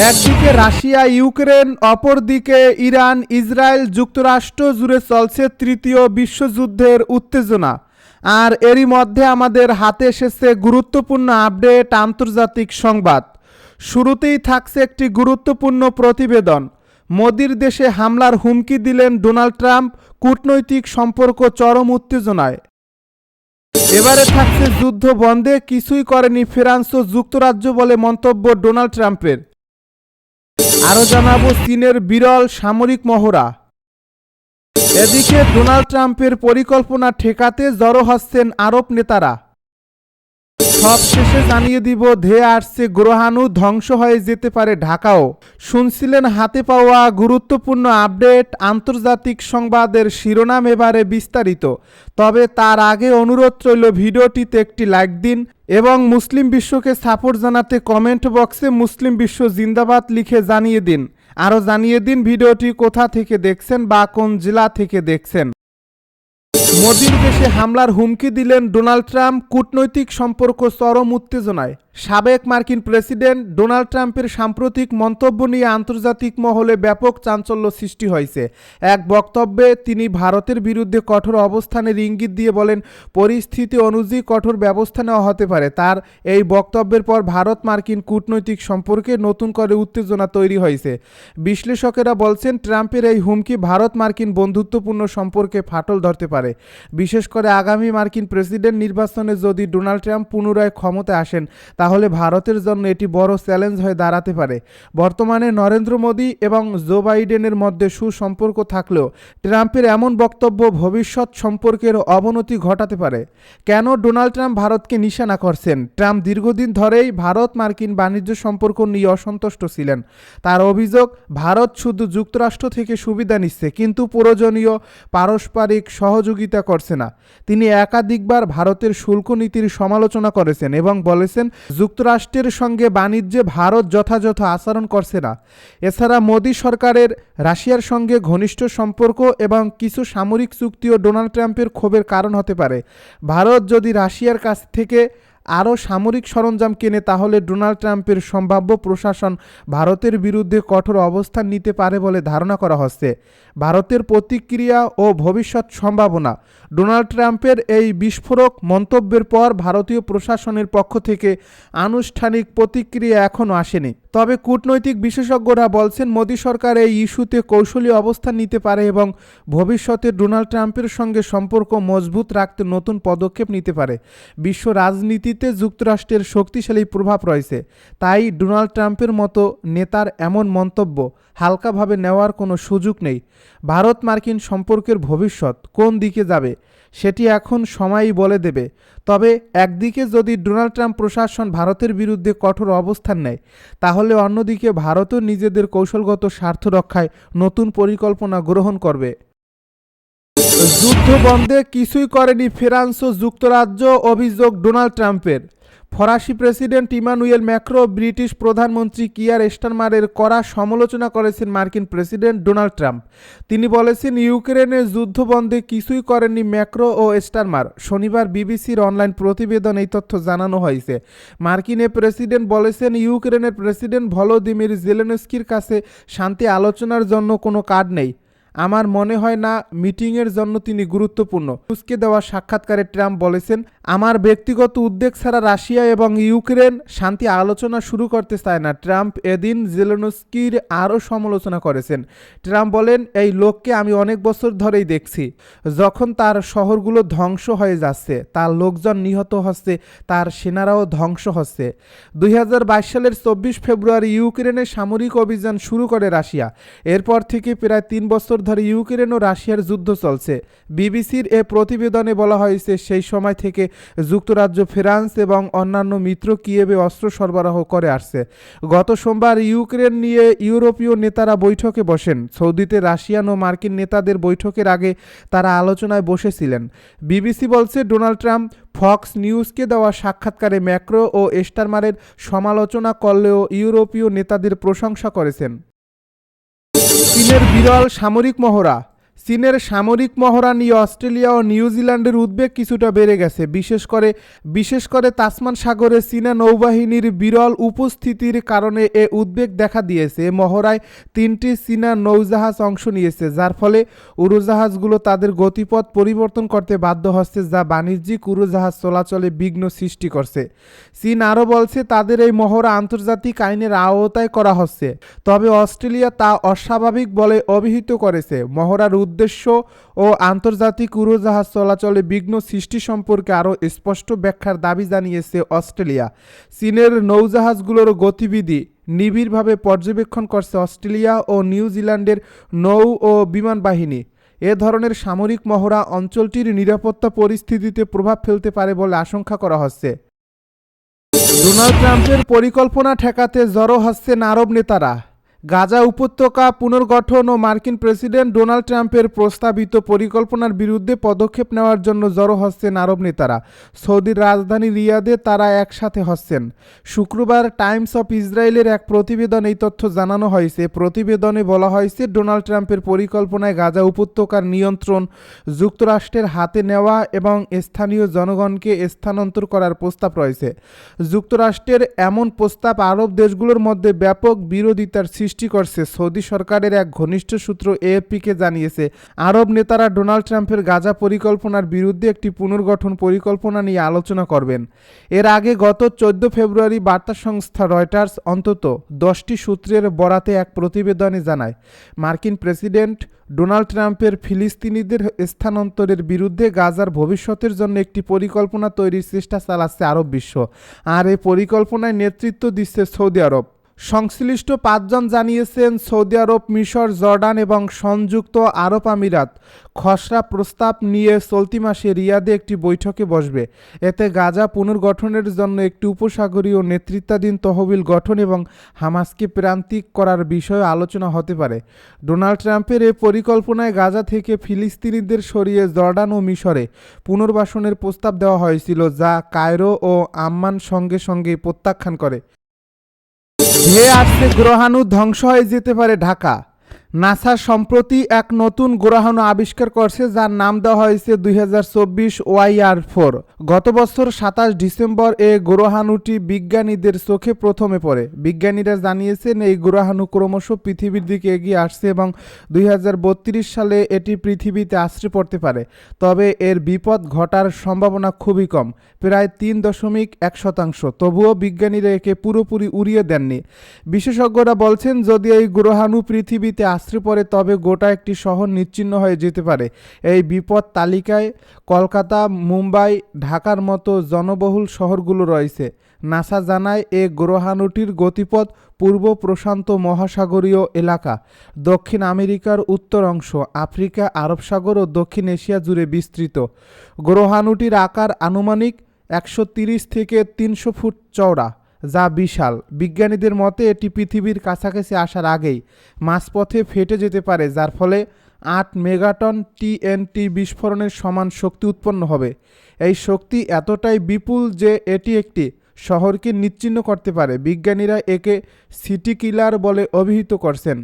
একদিকে Russia, Ukraine, অপরদিকে Iran, Israel যুক্তরাষ্ট্র জুড়ে চলছে তৃতীয় বিশ্বযুদ্ধের উত্তেজনা। আর এরই মধ্যে আমাদের হাতে এসেছে গুরুত্বপূর্ণ আপডেট, আন্তর্জাতিক সংবাদ। শুরুতেই থাকছে একটি গুরুত্বপূর্ণ প্রতিবেদন। মোদির দেশে হামলার হুমকি দিলেন ডোনাল্ড ট্রাম্প কূটনৈতিক সম্পর্ক চরম উত্তেজনায়। এবারে থাকছে যুদ্ধ বন্ধে কিছুই করেনি ফ্রান্স ও যুক্তরাজ্য বলে মন্তব্য ডোনাল্ড ট্রাম্পের। আরও জানাব চীনের বিরল সামরিক মহড়া। এদিকে ডোনাল্ড ট্রাম্পের পরিকল্পনা ঠেকাতে জড়ো হচ্ছেন আরব নেতারা। সব শেষে জানিয়ে দিব, ধেয়ে আসছে গ্রহাণু ধ্বংস হয়ে যেতে পারে ঢাকাও। শুনছিলেন হাতে পাওয়া গুরুত্বপূর্ণ আপডেট, আন্তর্জাতিক সংবাদের শিরোনাম এবারে বিস্তারিত। তবে তার আগে অনুরোধ রইল, ভিডিওটিতে একটি লাইক দিন এবং মুসলিম বিশ্বকে সাপোর্ট জানাতে কমেন্ট বক্সে মুসলিম বিশ্ব জিন্দাবাদ লিখে জানিয়ে দিন। আরও জানিয়ে দিন ভিডিওটি কোথা থেকে দেখছেন বা কোন জেলা থেকে দেখছেন। মোদির দেশে হামলার হুমকি দিলেন ডোনাল্ড ট্রাম্প কূটনৈতিক সম্পর্ক চরম উত্তেজনায়। সাবেক মার্কিন প্রেসিডেন্ট ডোনাল্ড ট্রাম্পের সাম্প্রতিক মন্তব্য নিয়ে আন্তর্জাতিক মহলে ব্যাপক চাঞ্চল্য সৃষ্টি হয়েছে। এক বক্তব্যে তিনি ভারতের বিরুদ্ধে কঠোর অবস্থানের ইঙ্গিত দিয়ে বলেন, পরিস্থিতি অনুযায়ী কঠোর ব্যবস্থা নেওয়া হতে পারে। তার এই বক্তব্যের পর ভারত মার্কিন কূটনৈতিক সম্পর্কে নতুন করে উত্তেজনা তৈরি হয়েছে। বিশ্লেষকেরা বলছেন, ট্রাম্পের এই হুমকি ভারত মার্কিন বন্ধুত্বপূর্ণ সম্পর্কে ফাটল ধরতে পারে। বিশেষ করে আগামী মার্কিন প্রেসিডেন্ট নির্বাচনে যদি ডোনাল্ড ট্রাম্প পুনরায় ক্ষমতায় আসেন তাহলে ভারতের জন্য এটি বড় চ্যালেঞ্জ হয়ে দাঁড়াতে পারে। বর্তমানে নরেন্দ্র মোদী এবং জো বাইডেনের মধ্যে সুসম্পর্ক থাকলেও ট্রাম্পের এমন বক্তব্য ভবিষ্যৎ সম্পর্কের অবনতি ঘটাতে পারে। কেন ডোনাল্ড ট্রাম্প ভারতকে নিশানা করছেন? ট্রাম্প দীর্ঘদিন ধরেই ভারত মার্কিন বাণিজ্য সম্পর্ক নিয়ে অসন্তুষ্ট ছিলেন। তার অভিযোগ, ভারত শুধু যুক্তরাষ্ট্র থেকে সুবিধা নিচ্ছে, কিন্তু প্রয়োজনীয় পারস্পরিক সহযোগিতা করছে না। তিনি একাধিকবার ভারতের শুল্ক নীতির সমালোচনা করেছেন এবং বলেছেন যুক্তরাষ্ট্রের সঙ্গে বাণিজ্যে ভারত যথাযথ আচরণ করছে না। এছাড়া মোদী সরকারের রাশিয়ার সঙ্গে ঘনিষ্ঠ সম্পর্ক এবং কিছু সামরিক চুক্তিও ডোনাল্ড ট্রাম্পের ক্ষোভের কারণ হতে পারে। ভারত যদি রাশিয়ার কাছ থেকে আরও সামরিক সরঞ্জাম কেনে তাহলে ডোনাল্ড ট্রাম্পের সম্ভাব্য প্রশাসন ভারতের বিরুদ্ধে কঠোর অবস্থান নিতে পারে বলে ধারণা করা হচ্ছে। ভারতের প্রতিক্রিয়া ও ভবিষ্যৎ সম্ভাবনা। ডোনাল্ড ট্রাম্পের এই বিস্ফোরক মন্তব্যের পর ভারতীয় প্রশাসনের পক্ষ থেকে আনুষ্ঠানিক প্রতিক্রিয়া এখনও আসেনি। তবে কূটনৈতিক বিশেষজ্ঞরা বলছেন, মোদী সরকার এই ইস্যুতে কৌশলী অবস্থান নিতে পারে এবং ভবিষ্যতে ডোনাল্ড ট্রাম্পের সঙ্গে সম্পর্ক মজবুত রাখতে নতুন পদক্ষেপ নিতে পারে। বিশ্ব রাজনীতিতে যুক্তরাষ্ট্রের শক্তিশালী প্রভাব রয়েছে। তাই ডোনাল্ড ট্রাম্পের মতো নেতার এমন মন্তব্য হালকাভাবে নেওয়ার কোনো সুযোগ নেই। ভারত মার্কিন সম্পর্কের ভবিষ্যৎ কোন দিকে যাবে, সেটি এখন সময়ই বলে দেবে। তবে একদিকে যদি ডোনাল্ড ট্রাম্প প্রশাসন ভারতের বিরুদ্ধে কঠোর অবস্থান নেয়, তাহলে অন্যদিকে ভারতও নিজেদের কৌশলগত স্বার্থ রক্ষায় নতুন পরিকল্পনা গ্রহণ করবে। যুদ্ধ বন্ধে কিছুই করেনি ফ্রান্স ও যুক্তরাজ্য, অভিযোগ ডোনাল্ড ট্রাম্পের। ফরাসি প্রেসিডেন্ট ইমানুয়েল ম্যাক্রো, ব্রিটিশ প্রধানমন্ত্রী কিয়ার স্টারমারের কড়া সমালোচনা করেছেন মার্কিন প্রেসিডেন্ট ডোনাল্ড ট্রাম্প। তিনি বলেছেন ইউক্রেনের যুদ্ধবন্ধে কিছুই করেননি ম্যাক্রো ও স্টারমার। শনিবার বিবিসির অনলাইন প্রতিবেদন এই তথ্য জানানো হয়েছে। মার্কিনের প্রেসিডেন্ট বলেছেন, ইউক্রেনের প্রেসিডেন্ট ভলোদিমির জেলেনস্কির কাছে শান্তি আলোচনার জন্য কোনো কার্ড নেই। আমার মনে হয় না মিটিংয়ের জন্য তিনি গুরুত্বপূর্ণ। রুশকে দেওয়া সাক্ষাৎকারে ট্রাম্প বলেছেন, আমার ব্যক্তিগত উদ্বেগ ছাড়া রাশিয়া এবং ইউক্রেন শান্তি আলোচনা শুরু করতে চায় না। ট্রাম্প এদিন জেলেনস্কির আরও সমালোচনা করেছেন। ট্রাম্প বলেন, এই লোককে আমি অনেক বছর ধরেই দেখছি। যখন তার শহরগুলো ধ্বংস হয়ে যাচ্ছে, তার লোকজন নিহত হচ্ছে, তার সেনারাও ধ্বংস হচ্ছে। দুই হাজার বাইশ সালের চব্বিশ ফেব্রুয়ারি ইউক্রেনে সামরিক অভিযান শুরু করে রাশিয়া। এরপর থেকে প্রায় তিন বছর ধরে ইউক্রেন ও রাশিয়ার যুদ্ধ চলছে। বিবিসির এ প্রতিবেদনে বলা হয়েছে, সেই সময় থেকে যুক্তরাজ্য, ফ্রান্স এবং অন্যান্য মিত্র কিয়েবে অস্ত্র সরবরাহ করে আসছে। গত সোমবার ইউক্রেন নিয়ে ইউরোপীয় নেতারা বৈঠকে বসেন। সৌদিতে রাশিয়ান ও মার্কিন নেতাদের বৈঠকের আগে তারা আলোচনায় বসেছিলেন। বিবিসি বলছে, ডোনাল্ড ট্রাম্প ফক্স নিউজকে দেওয়া সাক্ষাৎকারে ম্যাক্রো ও এস্টারমারের সমালোচনা করলেও ইউরোপীয় নেতাদের প্রশংসা করেছেন। চীনের বিরল সামরিক মহড়া। চীনের সামরিক মহড়া নিয়ে অস্ট্রেলিয়া ও নিউজিল্যান্ডের উদ্বেগ কিছুটা বেড়ে গেছে। বিশেষ করে বিশেষ করে তাসমান সাগরে চীনা নৌবাহিনীর বিরল উপস্থিতির কারণে এ উদ্বেগ দেখা দিয়েছে। মহড়ায় তিনটি চীনা নৌজাহাজ অংশ নিয়েছে, যার ফলে উড়োজাহাজগুলো তাদের গতিপথ পরিবর্তন করতে বাধ্য হচ্ছে, যা বাণিজ্যিক উড়োজাহাজ চলাচলে বিঘ্ন সৃষ্টি করছে। চীন আরও বলছে, তাদের এই মহড়া আন্তর্জাতিক আইনের আওতায় করা হচ্ছে। তবে অস্ট্রেলিয়া তা অস্বাভাবিক বলে অভিহিত করেছে। মহড়ার উদ্দেশ্য ও আন্তর্জাতিক উড়োজাহাজ চলাচলে বিঘ্ন সৃষ্টি সম্পর্কে আরও স্পষ্ট ব্যাখ্যার দাবি জানিয়েছে অস্ট্রেলিয়া। চীনের নৌজাহাজগুলোর গতিবিধি নিবিড়ভাবে পর্যবেক্ষণ করছে অস্ট্রেলিয়া ও নিউজিল্যান্ডের নৌ ও বিমান বাহিনী। এ ধরনের সামরিক মহড়া অঞ্চলটির নিরাপত্তা পরিস্থিতিতে প্রভাব ফেলতে পারে বলে আশঙ্কা করা হচ্ছে। ডোনাল্ড ট্রাম্পের পরিকল্পনা ঠেকাতে জড়ো হচ্ছেন আরব নেতারা। গাজা উপত্যকা পুনর্গঠন ও মার্কিন প্রেসিডেন্ট ডোনাল্ড ট্রাম্পের প্রস্তাবিত পরিকল্পনার বিরুদ্ধে পদক্ষেপ নেওয়ার জন্য জড়ো হচ্ছেন আরব নেতারা। সৌদির রাজধানী রিয়াদে তারা একসাথে হচ্ছেন। শুক্রবার টাইমস অফ ইসরায়েলের এক প্রতিবেদন এই তথ্য জানানো হয়েছে। প্রতিবেদনে বলা হয়েছে, ডোনাল্ড ট্রাম্পের পরিকল্পনায় গাজা উপত্যকার নিয়ন্ত্রণ যুক্তরাষ্ট্রের হাতে নেওয়া এবং স্থানীয় জনগণকে স্থানান্তর করার প্রস্তাব রয়েছে। যুক্তরাষ্ট্রের এমন প্রস্তাব আরব দেশগুলোর মধ্যে ব্যাপক বিরোধিতার সৃষ্টি করছে। সৌদি সরকারের এক ঘনিষ্ঠ সূত্র এএফপিকে জানিয়েছে, আরব নেতারা ডোনাল্ড ট্রাম্পের গাজা পরিকল্পনার বিরুদ্ধে একটি পুনর্গঠন পরিকল্পনা নিয়ে আলোচনা করবেন। এর আগে গত চোদ্দ ফেব্রুয়ারি বার্তা সংস্থা রয়টার্স অন্তত দশটি সূত্রের বরাতে এক প্রতিবেদনে জানায়, মার্কিন প্রেসিডেন্ট ডোনাল্ড ট্রাম্পের ফিলিস্তিনিদের স্থানান্তরের বিরুদ্ধে গাজার ভবিষ্যতের জন্য একটি পরিকল্পনা তৈরির চেষ্টা চালাচ্ছে আরব বিশ্ব। আর এই পরিকল্পনায় নেতৃত্ব দিচ্ছে সৌদি আরব। সংশ্লিষ্ট পাঁচজন জানিয়েছেন, সৌদি আরব, মিশর, জর্ডান এবং সংযুক্ত আরব আমিরাত খসড়া প্রস্তাব নিয়ে চলতি মাসে রিয়াদে একটি বৈঠকে বসবে। এতে গাজা পুনর্গঠনের জন্য একটি উপসাগরীয় নেতৃত্বাধীন তহবিল গঠন এবং হামাসকে প্রান্তিক করার বিষয়ে আলোচনা হতে পারে। ডোনাল্ড ট্রাম্পের এ পরিকল্পনায় গাজা থেকে ফিলিস্তিনিদের সরিয়ে জর্ডান ও মিশরে পুনর্বাসনের প্রস্তাব দেওয়া হয়েছিল, যা কায়রো ও আম্মান সঙ্গে সঙ্গে প্রত্যাখ্যান করে। ধেয়ে আজকে গ্রহাণু ধ্বংস হয়ে যেতে পারে ঢাকা। নাসা সম্প্রতি এক নতুন গ্রহাণু আবিষ্কার করছে, যার নাম দেওয়া হয়েছে দুই হাজার চব্বিশ ওয়াইআর ফোর। গত বছর সাতাশ ডিসেম্বর এ গ্রহাণুটি বিজ্ঞানীদের চোখে প্রথমে পড়ে। বিজ্ঞানীরা জানিয়েছেন, এই গ্রহাণু ক্রমশ পৃথিবীর দিকে এগিয়ে আসছে এবং দুই হাজার বত্রিশ সালে এটি পৃথিবীতে আশ্রে পড়তে পারে। তবে এর বিপদ ঘটার সম্ভাবনা খুবই কম, প্রায় তিন দশমিক এক শতাংশ। তবুও বিজ্ঞানীরা একে পুরোপুরি উড়িয়ে দেননি। বিশেষজ্ঞরা বলছেন, যদি এই গ্রহাণু পৃথিবীতে আশ্রে পড়ে তবে গোটা একটি শহর নিচ্ছিন্ন হয়ে যেতে পারে। এই বিপদ তালিকায় কলকাতা, মুম্বাই, ঢাকার মতো জনবহুল শহরগুলো রয়েছে। নাসা জানায়, এ গ্রহাণুটির গতিপথ পূর্ব প্রশান্ত মহাসাগরীয় এলাকা, দক্ষিণ আমেরিকার উত্তর অংশ, আফ্রিকা, আরব সাগর ও দক্ষিণ এশিয়া জুড়ে বিস্তৃত। গ্রহাণুটির আকার আনুমানিক একশো থেকে তিনশো ফুট চওড়া। যা বিশাল। বিজ্ঞানীদের মতে, এটি পৃথিবীর কাছাকাছি আসার আগেই মাঝপথে ফেটে যেতে পারে, যার ফলে আট মেগাটন টিএনটি বিস্ফোরণের সমান শক্তি উৎপন্ন হবে। এই শক্তি এতটাই বিপুল যে এটি একটি শহরকে নিচ্ছিন্ন করতে পারে। বিজ্ঞানীরা একে সিটি কিলার বলে অভিহিত করছেন।